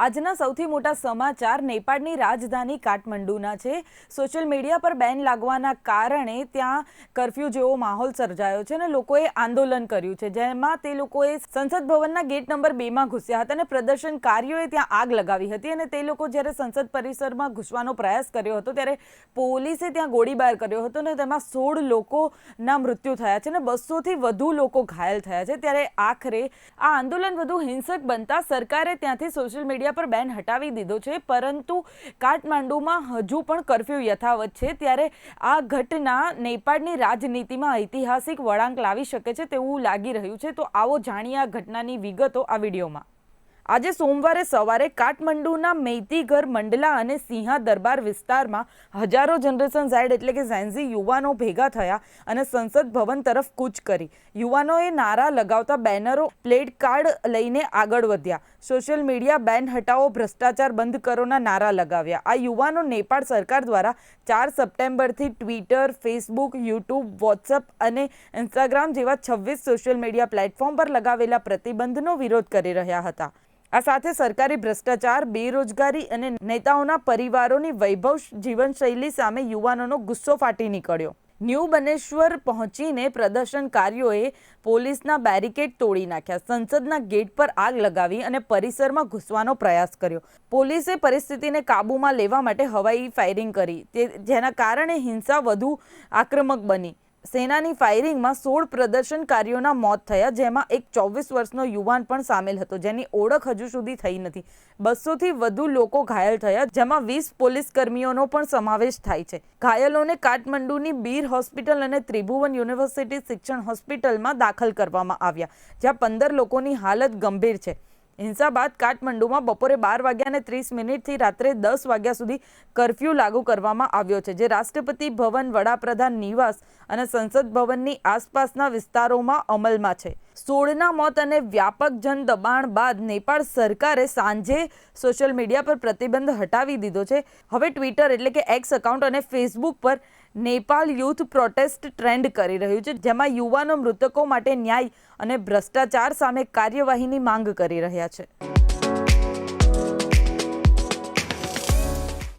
આજના સૌથી મોટા સમાચાર નેપાળની રાજધાની કાઠમંડુના છે. સોશિયલ મીડિયા પર બેન લાગવાના કારણે ત્યાં કરફ્યુ જેવો માહોલ સર્જાયો છે અને લોકોએ આંદોલન કર્યું છે. જેમાં તે લોકોએ સંસદ ભવનના ગેટ નંબર બેમાં ઘૂસ્યા હતા અને પ્રદર્શનકારીઓએ ત્યાં આગ લગાવી હતી અને તે લોકો જ્યારે સંસદ પરિસરમાં ઘૂસવાનો પ્રયાસ કર્યો હતો ત્યારે પોલીસે ત્યાં ગોળીબાર કર્યો હતો અને તેમાં સોળ લોકોના મૃત્યુ થયા છે અને બસોથી વધુ લોકો ઘાયલ થયા છે. ત્યારે આખરે આ આંદોલન વધુ હિંસક બનતા સરકારે ત્યાંથી સોશિયલ મીડિયા પર બેન હટાવી દીધો છે, પરંતુ કાઠમાંડુમાં હજુ પણ કરફ્યુ યથાવત છે. ત્યારે આ ઘટના નેપાળની રાજનીતિમાં ઐતિહાસિક વળાંક લાવી શકે છે તેવું લાગી રહ્યું છે. તો આવો જાણીએ આ ઘટનાની વિગતો આ વિડીયોમાં. આજે સોમવારે સવારે કાઠમંડુના મૈતીઘર મંડલા અને સિંહા દરબાર વિસ્તારમાં હજારો જનરેશન ઝેડ એટલે કે ઝેન્ઝી યુવાનો ભેગા થયા અને સંસદ ભવન તરફ કૂચ કરી. યુવાનોએ નારા લગાવતા બેનરો પ્લેટ કાર્ડ લઈને આગળ વધ્યા. સોશિયલ મીડિયા બેન હટાવો ભ્રષ્ટાચાર બંધ કરોના નારા લગાવ્યા. આ યુવાનો નેપાળ સરકાર દ્વારા ચાર સપ્ટેમ્બરથી ટ્વિટર, ફેસબુક, યુટ્યુબ વોટ્સઅપ અને ઇન્સ્ટાગ્રામ જેવા છવ્વીસ સોશિયલ મીડિયા પ્લેટફોર્મ પર લગાવેલા પ્રતિબંધનો વિરોધ કરી રહ્યા હતા. આ સાથે સરકારી ભ્રષ્ટાચાર, બેરોજગારી અને નેતાઓના પરિવારોની વૈભવ જીવનશૈલી સામે યુવાનોનો ગુસ્સો ફાટી નીકળ્યો. ન્યૂ બનેશ્વર પહોંચીને પ્રદર્શનકારીઓએ પોલીસના બેરિકેડ તોડી નાખ્યા. સંસદના ગેટ પર આગ લગાવી અને પરિસરમાં ઘૂસવાનો પ્રયાસ કર્યો. પોલીસે પરિસ્થિતિને કાબૂમાં લેવા માટે હવાઈ ફાયરિંગ કરી. તે, જેના કારણે હિંસા વધુ આક્રમક બની. સેનાની ફાયરિંગમાં સોળ પ્રદર્શનકારીઓના મોત થયા, જેમાં એક ચોવીસ વર્ષનો યુવાન પણ સામેલ હતો, જેની ઓળખ હજુ સુધી થઈ નથી. બસોથી વધુ લોકો ઘાયલ થયા, જેમાં વીસ પોલીસ કર્મીઓનો પણ સમાવેશ થાય છે. ઘાયલોને કાઠમંડુની બીર હોસ્પિટલ અને ત્રિભુવન યુનિવર્સિટી શિક્ષણ હોસ્પિટલમાં દાખલ કરવામાં આવ્યા, જ્યાં પંદર લોકોની હાલત ગંભીર છે. હિંસા બાદ કાઠમંડુમાં બપોરે બાર વાગ્યા અને ત્રીસ મિનિટથી રાત્રે દસ વાગ્યા સુધી કરફ્યુ લાગુ કરવામાં આવ્યો છે, જે રાષ્ટ્રપતિ ભવન વડાપ્રધાન નિવાસ અને સંસદ ભવનની આસપાસના વિસ્તારોમાં અમલમાં છે. સોળના મોત અને વ્યાપક જન દબાણ બાદ નેપાળ સરકારે સાંજે સોશિયલ મીડિયા પર પ્રતિબંધ હટાવી દીધો છે. હવે ટ્વિટર એટલે કે એક્સ એકાઉન્ટ અને ફેસબુક પર નેપાળ યુથ પ્રોટેસ્ટ ટ્રેન્ડ કરી રહ્યું છે, જેમાં યુવાનો મૃતકો માટે ન્યાય અને ભ્રષ્ટાચાર સામે કાર્યવાહીની માંગ કરી રહ્યા છે.